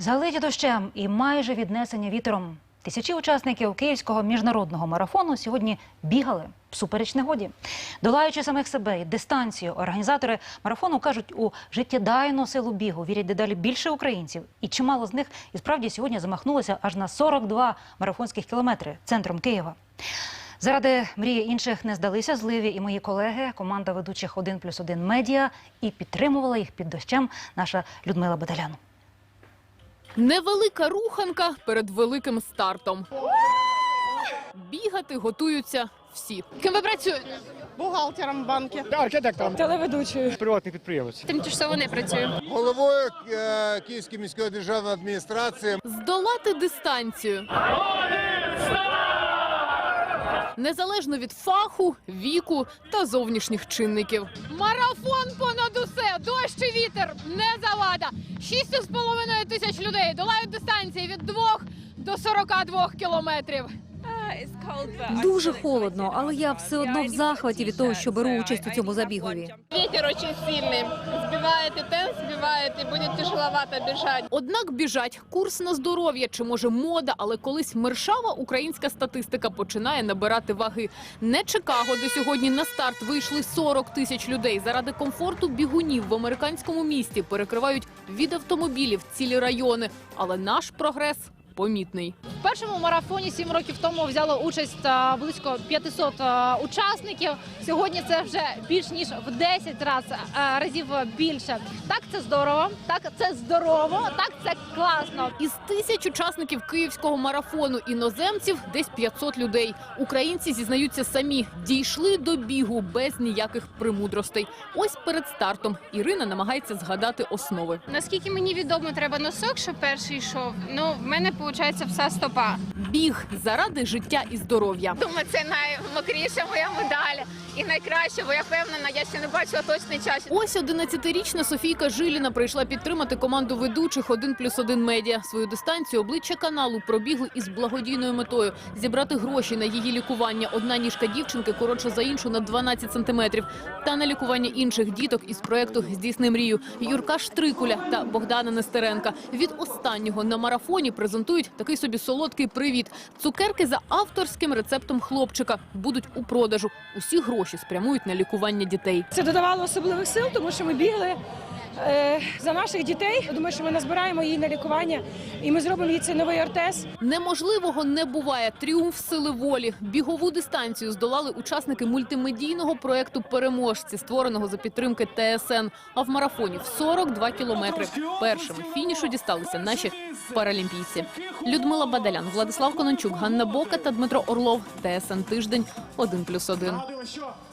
Залиті дощем і майже віднесення вітром. Тисячі учасників київського міжнародного марафону сьогодні бігали всупереч негоді. Долаючи самих себе і дистанцію, організатори марафону кажуть, у життєдайну силу бігу вірять дедалі більше українців. І чимало з них і справді сьогодні замахнулося аж на 42 марафонських кілометри центром Києва. Заради мрії інших не здалися зливі і мої колеги, команда ведучих 1 плюс 1 медіа, і підтримувала їх під дощем наша Людмила Бадалян. Невелика руханка перед великим стартом. Бігати готуються всі. Ким ви працюєте? бухгалтером банки. архітектором, Телеведучою. приватний підприємець. Тимчасово не працюю. головою е, Київської міської державної адміністрації. Здолати дистанцію. Незалежно від фаху, віку та зовнішніх чинників. Марафон понад усе, дощ і вітер, не завада. Шість з половиною тисяч людей долають дистанції від 2 до 42 кілометрів. Дуже холодно, але я все одно в захваті від того, що беру участь у цьому забігові. Ветер очень сильный. Сбивает и темп сбивает, и будет тяжеловато бежать. Однак біжать курс на здоров'я чи може мода, але колись мершава українська статистика починає набирати ваги. Не Чикаго, де сьогодні на старт вийшли 40 тисяч людей. Заради комфорту бігунів в американському місті перекривають від автомобілів цілі райони. Але наш прогрес помітний. В першому марафоні сім років тому взяло участь близько 500 учасників. Сьогодні це вже більш ніж в 10 раз, разів більше. Так, це здорово, так це здорово, так це класно. Із тисяч учасників київського марафону іноземців десь 500 людей. Українці зізнаються самі, дійшли до бігу без ніяких примудростей. Ось перед стартом Ірина намагається згадати основи. Наскільки мені відомо, треба носок, щоб перший йшов. Ну, в мене виходить вся стопа. Біг заради життя і здоров'я. Думаю, це наймокріша моя медаль і найкраще, бо я впевнена, я ще не бачила точний час. Ось 11-річна Софійка Жиліна прийшла підтримати команду ведучих 1 плюс 1 медіа. Свою дистанцію обличчя каналу пробігли із благодійною метою зібрати гроші на її лікування. Одна ніжка дівчинки коротша за іншу на 12 сантиметрів. Та на лікування інших діток із проекту Здійсни мрію Юрка Штрикуля та Богдана Нестеренка. Від останнього на марафоні презентують такий собі солодкий привіт. Цукерки за авторським рецептом хлопчика будуть у продажу. Усі гроші спрямують на лікування дітей. Це додавало особливих сил, тому що ми бігли за наших дітей. Я думаю, що ми назбираємо її на лікування, і ми зробимо їй цей новий ортез. Неможливого не буває. Тріумф сили волі. Бігову дистанцію здолали учасники мультимедійного проекту Переможці, створеного за підтримки ТСН. А в марафоні в 42 кілометри. Першими фінішу дісталися наші паралімпійці. Людмила Бадалян, Владислав Конончук, Ганна Бока та Дмитро Орлов. ТСН тиждень 1+,1.